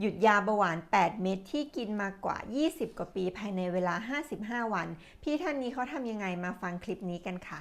หยุดยาเบาหวาน 8 เม็ดที่กินมากว่า 20 กว่าปีภายในเวลา 55 วัน พี่ท่านนี้เขาทำยังไงมาฟังคลิปนี้กันค่ะ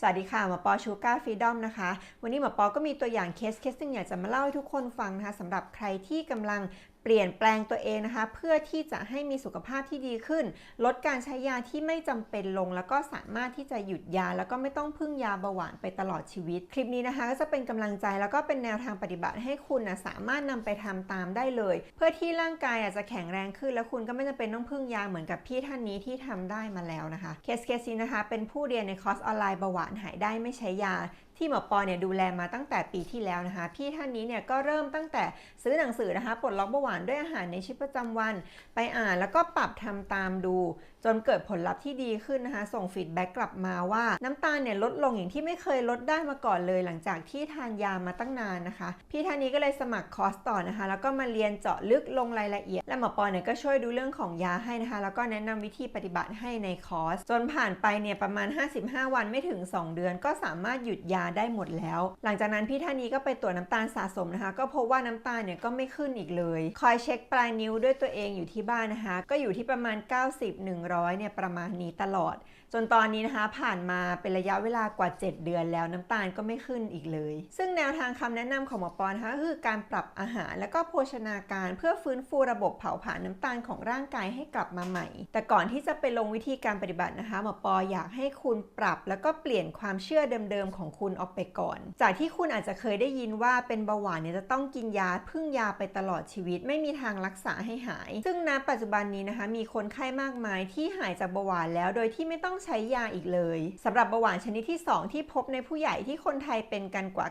สวัสดีค่ะหมอปอชูการ์ฟรีดอมนะคะ วันนี้หมอปอก็มีตัวอย่างเคสเคสหนึงอยากจะมาเล่าให้ทุกคนฟังนะคะสำหรับใครที่กำลัง เปลี่ยนแปลงตัวเองนะคะ เพื่อที่จะให้มีสุขภาพที่ดีขึ้น ลดการใช้ยาที่ไม่จำเป็นลง แล้วก็สามารถที่จะหยุดยา แล้วก็ไม่ต้องพึ่งยาเบาหวานไปตลอดชีวิต คลิปนี้นะคะ ก็จะเป็นกำลังใจแล้วก็เป็นแนวทางปฏิบัติให้คุณนะสามารถนำไปทำตามได้เลย เพื่อที่ร่างกายอาจจะแข็งแรงขึ้น แล้วคุณก็ไม่จำเป็นต้องพึ่งยาเหมือนกับพี่ท่านนี้ที่ทำได้มาแล้วนะคะเคสเคสนี้นะคะเป็นผู้เรียนในคอร์สออนไลน์เบาหวานหายได้ไม่ใช้ยา ที่หมอปอเนี่ยดูแลมาตั้งแต่ปีที่แล้วนะคะ พี่ท่านนี้เนี่ยก็เริ่มตั้งแต่ซื้อหนังสือนะคะปลดล็อกเบาหวานด้วยอาหารในชีวิตประจำวัน ไปอ่านแล้วก็ปรับทำตามดู จนเกิดผลลัพธ์ที่ดีขึ้นนะคะ ส่งฟีดแบ็กกลับมาว่าน้ำตาลเนี่ยลดลงอย่างที่ไม่เคยลดได้มาก่อนเลย หลังจากที่ทานยามาตั้งนานนะคะ พี่ท่านนี้ก็เลยสมัครคอร์สต่อนะคะ แล้วก็มาเรียนเจาะลึกลงรายละเอียด และหมอปอเนี่ยก็ช่วยดูเรื่องของยาให้นะคะ แล้วก็แนะนำวิธีปฏิบัติให้ในคอร์สจนผ่านไปเนี่ยประมาณ 55 วันไม่ถึง 2 เดือน ก็สามารถหยุดยาได้หมดแล้ว หลังจากนั้นพี่ท่านนี้ก็ไปตรวจน้ำตาลสะสมนะคะ ก็พบว่าน้ำตาลเนี่ยก็ไม่ขึ้นอีกเลย คอยเช็คปลายนิ้วด้วยตัวเองอยู่ที่บ้านนะคะ ก็อยู่ที่ประมาณ 90 100เนี่ยประมาณนี้ตลอด จนตอนนี้นะคะผ่านมาเป็นระยะเวลากว่า 7 เดือนแล้วน้ำตาลก็ไม่ขึ้นอีกเลย ซึ่งแนวทางคำแนะนำของหมอปอนะคะคือการปรับอาหาร และก็โภชนาการเพื่อฟื้นฟูระบบเผาผลาญน้ำตาลของร่างกายให้กลับมาใหม่ แต่ก่อนที่จะไปลงวิธีการปฏิบัตินะคะหมอปออยากให้คุณปรับ แล้วก็เปลี่ยนความเชื่อเดิมๆของคุณออกไปก่อน จากที่คุณอาจจะเคยได้ยินว่าเป็นเบาหวานเนี่ยจะต้องกินยาพึ่งยาไปตลอดชีวิต ไม่มีทางรักษาให้หาย ซึ่งณปัจจุบันนี้นะคะมีคนไข้มากมายที่หายจากเบาหวานแล้วโดยที่ไม่ต้องใช้ยาอีกเลยสำหรับเบาหวานชนิดที่ 2 ที่พบในผู้ใหญ่ที่คนไทยเป็นกันกว่า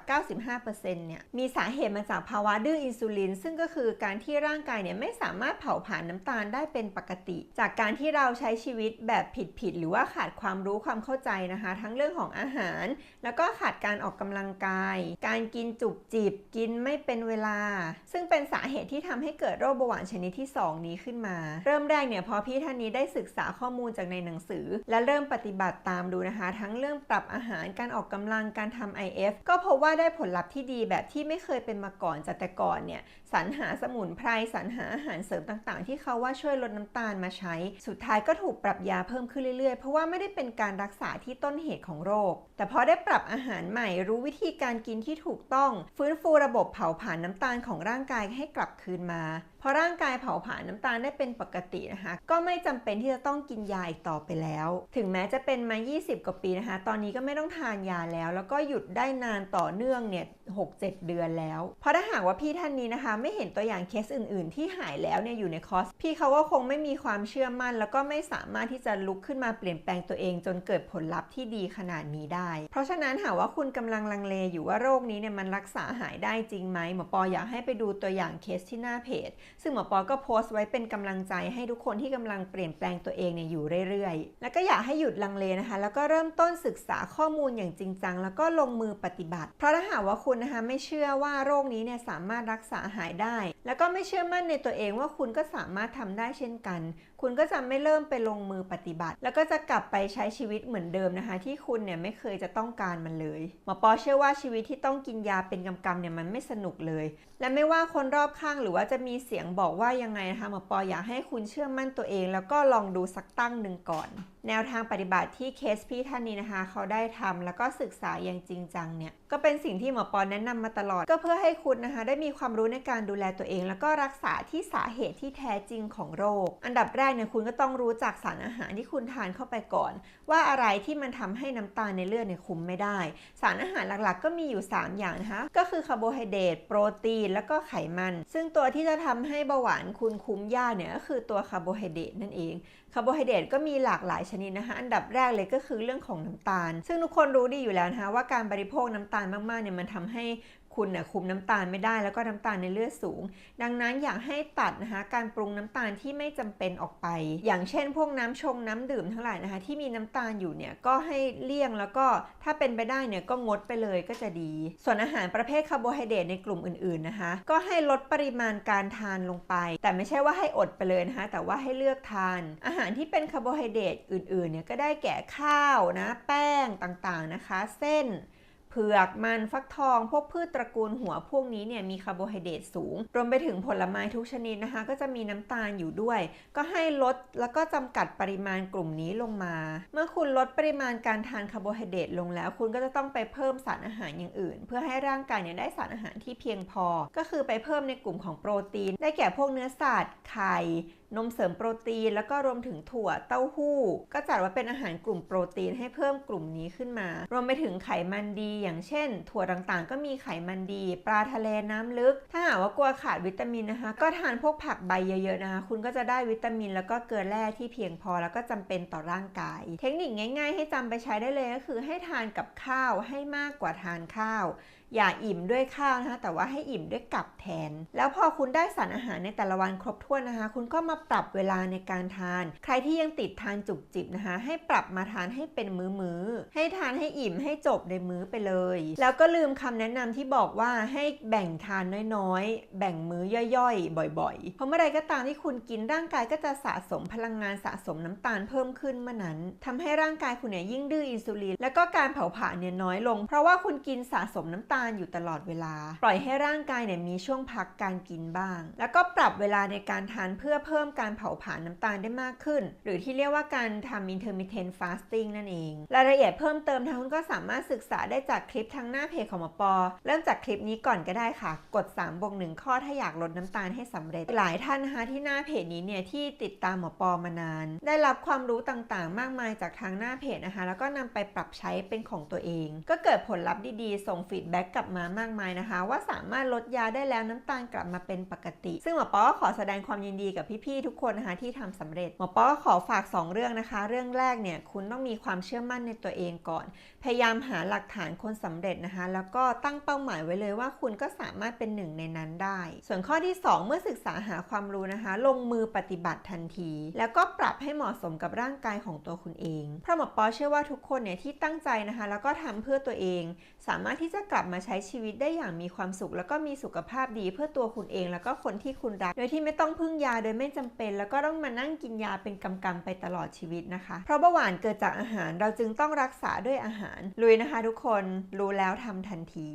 95%เนี่ยมีสาเหตุมาจากภาวะดื้ออินซูลิน ซึ่งก็คือการที่ร่างกายเนี่ยไม่สามารถเผาผลาญน้ำตาลได้เป็นปกติ จากการที่เราใช้ชีวิตแบบผิดๆหรือว่าขาดความรู้ความเข้าใจนะคะ ทั้งเรื่องของอาหาร แล้วก็ขาดการออกกำลังกาย การกินจุบจิบกินไม่เป็นเวลา ซึ่งเป็นสาเหตุที่ทำให้เกิดโรคเบาหวานชนิดที่ 2 นี้ขึ้นมา เริ่มแรกเนี่ยพอพี่ท่านนี้ได้ศึกษาข้อมูลจากในหนังสือ และเริ่มปฏิบัติตามดูนะคะ ทั้งเรื่องปรับอาหารการออกกำลังการทำ IF ก็พบว่าได้ผลลัพธ์ที่ดีแบบที่ไม่เคยเป็นมาก่อนจากแต่ก่อนเนี่ยสรรหาสมุนไพรสรรหาอาหารเสริมต่างๆ ที่เขาว่าช่วยลดน้ำตาลมาใช้ สุดท้ายก็ถูกปรับยาเพิ่มขึ้นเรื่อยๆ เพราะว่าไม่ได้เป็นการรักษาที่ต้นเหตุของโรค แต่พอได้ปรับอาหารใหม่รู้วิธีการกินที่ถูกต้อง ฟื้นฟูระบบเผาผลาญน้ำตาลของร่างกายให้กลับคืนมา พอร่างกายเผาผลาญน้ำตาลได้เป็นปกตินะคะ ก็ไม่จำเป็นที่จะต้องกินยาอีกต่อไปแล้ว ถึงแม้จะเป็นมา 20 กว่าปีนะคะ ตอนนี้ก็ไม่ต้องทานยาแล้ว แล้วก็หยุดได้นานต่อเนื่องเนี่ย6-7เดือนแล้ว เพราะถ้าหากว่าพี่ท่านนี้นะคะ ไม่เห็นตัวอย่างเคสอื่น ๆ ที่หายแล้วเนี่ยอยู่ในคอส พี่เขาก็คงไม่มีความเชื่อมั่น แล้วก็ไม่สามารถที่จะลุกขึ้นมาเปลี่ยนแปลงตัวเอง จนเกิดผลลัพธ์ที่ดีขนาดนี้ได้ เพราะฉะนั้นหากว่าคุณกำลังลังเลอยู่ว่าโรคนี้เนี่ยมันรักษาหายได้จริงไหมหมอปออยากให้ไปดูตัวอย่างเคสที่หน้าเพจซึ่งหมอปอก็โพสต์ไว้เป็นกำลังใจให้ทุกคนที่กำลังเปลี่ยนแปลงตัวเองเนี่ยอยู่เรื่อยๆ แล้วก็อยากให้หยุดลังเลนะคะ แล้วก็เริ่มต้นศึกษาข้อมูลอย่างจริงจัง แล้วก็ลงมือปฏิบัติ เพราะถ้าหากว่าคุณนะคะไม่เชื่อว่าโรคนี้เนี่ยสามารถรักษาหายได้ แล้วก็ไม่เชื่อมั่นในตัวเองว่าคุณก็สามารถทำได้เช่นกัน คุณก็จะไม่เริ่มไปลงมือปฏิบัติ แล้วก็จะกลับไปใช้ชีวิตเหมือนเดิมนะคะ ที่คุณเนี่ยไม่เคยจะต้องการมันเลยหมอปอเชื่อว่าชีวิตที่ต้องกินยาเป็นกำกำเนี่ยมันไม่สนุกเลย และไม่ว่าคนรอบข้างหรือว่าจะมีเสียงบอกว่ายังไงนะคะหมอปออยากให้คุณเชื่อมั่นตัวเอง แล้วก็ลองดูสักตั้งหนึ่งก่อน แนวทางปฏิบัติที่เคสพี่ท่านนี้นะคะ เขาได้ทำแล้วก็ศึกษาอย่างจริงจังเนี่ยก็เป็นสิ่งที่หมอปอแนะนำมาตลอด ก็เพื่อให้คุณนะคะได้มีความรู้ในการดูแลตัวเอง แล้วก็รักษาที่สาเหตุที่แท้จริงของโรค อันดับแรกเนี่ยคุณก็ต้องรู้จักสารอาหารที่คุณทานเข้าไปก่อน ว่าอะไรที่มันทำให้น้ำตาลในเลือดเนี่ยคุมไม่ได้ สารอาหารหลักๆ ก็มีอยู่ 3 อย่างนะคะก็คือคาร์โบไฮเดรตโปรตีนแล้วก็ไขมัน ซึ่งตัวที่จะทำใให้เบาหวานคุณคุ้มยากเนี่ยก็คือตัวคาร์โบไฮเดรตนั่นเองคาร์โบไฮเดรตก็มีหลากหลายชนิดนะคะ อันดับแรกเลยก็คือเรื่องของน้ำตาล ซึ่งทุกคนรู้ดีอยู่แล้วนะคะว่าการบริโภคน้ำตาลมากๆเนี่ยมันทำให้คุณนะคุมน้ำตาลไม่ได้แล้วก็น้ำตาลในเลือดสูง ดังนั้นอยากให้ตัดนะคะการปรุงน้ำตาลที่ไม่จำเป็นออกไป อย่างเช่น พวกน้ำชงน้ำดื่มทั้งหลายนะคะ ที่มีน้ำตาลอยู่เนี่ยก็ให้เลี่ยงแล้วก็ถ้าเป็นไปได้เนี่ยก็งดไปเลยก็จะดี ส่วนอาหารประเภทคาร์โบไฮเดรตในกลุ่มอื่นๆนะคะ ก็ให้ลดปริมาณการทานลงไป แต่ไม่ใช่ว่าให้อดไปเลยนะคะ แต่ว่าให้เลือกทาน อาหารที่เป็นคาร์โบไฮเดรตอื่นๆเนี่ยก็ได้แก่ข้าวนะแป้งต่างๆนะคะ เส้น เผือกมันฟักทอง พวกพืชตระกูลหัวพวกนี้เนี่ยมีคาร์โบไฮเดรตสูง รวมไปถึงผลไม้ทุกชนิดนะคะ ก็จะมีน้ำตาลอยู่ด้วย ก็ให้ลดแล้วก็จำกัดปริมาณกลุ่มนี้ลงมา เมื่อคุณลดปริมาณการทานคาร์โบไฮเดรตลงแล้ว คุณก็จะต้องไปเพิ่มสารอาหารอย่างอื่น เพื่อให้ร่างกายเนี่ยได้สารอาหารที่เพียงพอ ก็คือไปเพิ่มในกลุ่มของโปรตีน ได้แก่พวกเนื้อสัตว์ไข่ นมเสริมโปรตีน แล้วก็รวมถึงถั่วเต้าหู้ ก็จัดว่าเป็นอาหารกลุ่มโปรตีนให้เพิ่มกลุ่มนี้ขึ้นมา รวมไปถึงไขมันดี อย่างเช่น ถั่วต่างๆ ก็มีไขมันดี ปลาทะเลน้ำลึก ถ้าหากว่ากลัวขาดวิตามินนะคะ ก็ทานพวกผักใบเยอะๆนะคะ คุณก็จะได้วิตามิน แล้วก็เกลือแร่ที่เพียงพอแล้วก็จำเป็นต่อร่างกาย เทคนิคง่าย ๆ ให้จำไปใช้ได้เลยก็คือให้ทานกับข้าวให้มากกว่าทานข้าว อย่าอิ่มด้วยข้าวนะคะ แต่ว่าให้อิ่มด้วยกับแทน แล้วพอคุณได้สารอาหารในแต่ละวันครบถ้วนนะคะ คุณก็มาปรับเวลาในการทาน ใครที่ยังติดทานจุบจิบนะคะ ให้ปรับมาทานให้เป็นมือมือๆให้ทานให้อิ่มให้จบในมื้อไปเลย แล้วก็ลืมคำแนะนำที่บอกว่าให้แบ่งทานน้อยๆ แบ่งมื้อย่อยๆ บ่อยๆ เพราะเมื่อใดก็ตามที่คุณกินร่างกายก็จะสะสมพลังงานสะสมน้ำตาลเพิ่มขึ้นเมื่อนั้นทำให้ร่างกายคุณเนี่ยยิ่งดื้ออินซูลินแล้วก็การเผาผลาญเนี่ยน้อยลง เพราะว่าคุณกินสะสมน้ำตาลอยู่ตลอดเวลา ปล่อยให้ร่างกายเนี่ยมีช่วงพักการกินบ้าง แล้วก็ปรับเวลาในการทานเพื่อเพิ่มการเผาผลาญน้ำตาลได้มากขึ้น หรือที่เรียกว่าการทำ intermittent fasting นั่นเอง รายละเอียดเพิ่มเติมทางคุณก็สามารถศึกษาได้จากคลิปทางหน้าเพจของหมอปอ เริ่มจากคลิปนี้ก่อนก็ได้ค่ะ กด3บวก1ข้อถ้าอยากลดน้ำตาลให้สำเร็จ หลายท่านนะคะที่หน้าเพจนี้เนี่ยที่ติดตามหมอปอมานาน ได้รับความรู้ต่างๆ มากมายจากทางหน้าเพจนะคะ แล้วก็นำไปปรับใช้เป็นของตัวเอง ก็เกิดผลลัพธ์ดีๆ ส่งฟีดแบ็กกลับมามากมายนะคะ ว่าสามารถลดยาได้แล้วน้ำตาลกลับมาเป็นปกติ ซึ่งหมอปอก็ขอแสดงความยินดีกับพี่ๆทุกคนนะคะที่ทำสำเร็จ หมอปอก็ขอฝาก 2 เรื่องนะคะ เรื่องแรกเนี่ยคุณต้องมีความเชื่อมั่นในตัวเองก่อน พยายามหาหลักฐานคนสำเร็จนะคะ แล้วก็ตั้งเป้าหมายไว้เลยว่าคุณก็สามารถเป็นหนึ่งในนั้นได้ ส่วนข้อที่ 2 เมื่อศึกษาหาความรู้นะคะ ลงมือปฏิบัติทันที แล้วก็ปรับให้เหมาะสมกับร่างกายของตัวคุณเองเพราะหมอปอเชื่อว่าทุกคนเนี่ยที่ตั้งใจนะคะ แล้วก็ทำเพื่อตัวเอง สามารถที่จะกลับมาใช้ชีวิตได้อย่างมีความสุข แล้วก็มีสุขภาพดีเพื่อตัวคุณเอง แล้วก็คนที่คุณรัก โดยที่ไม่ต้องพึ่งยาโดยไม่จำเป็น แล้วก็ต้องมานั่งกินยาเป็นกำๆไปตลอดชีวิตนะคะ เพราะเบาหวานเกิดจากอาหารเราจึงต้องรักษาด้วยอาหารลุยนะคะ ทุกคนรู้แล้วทำทันที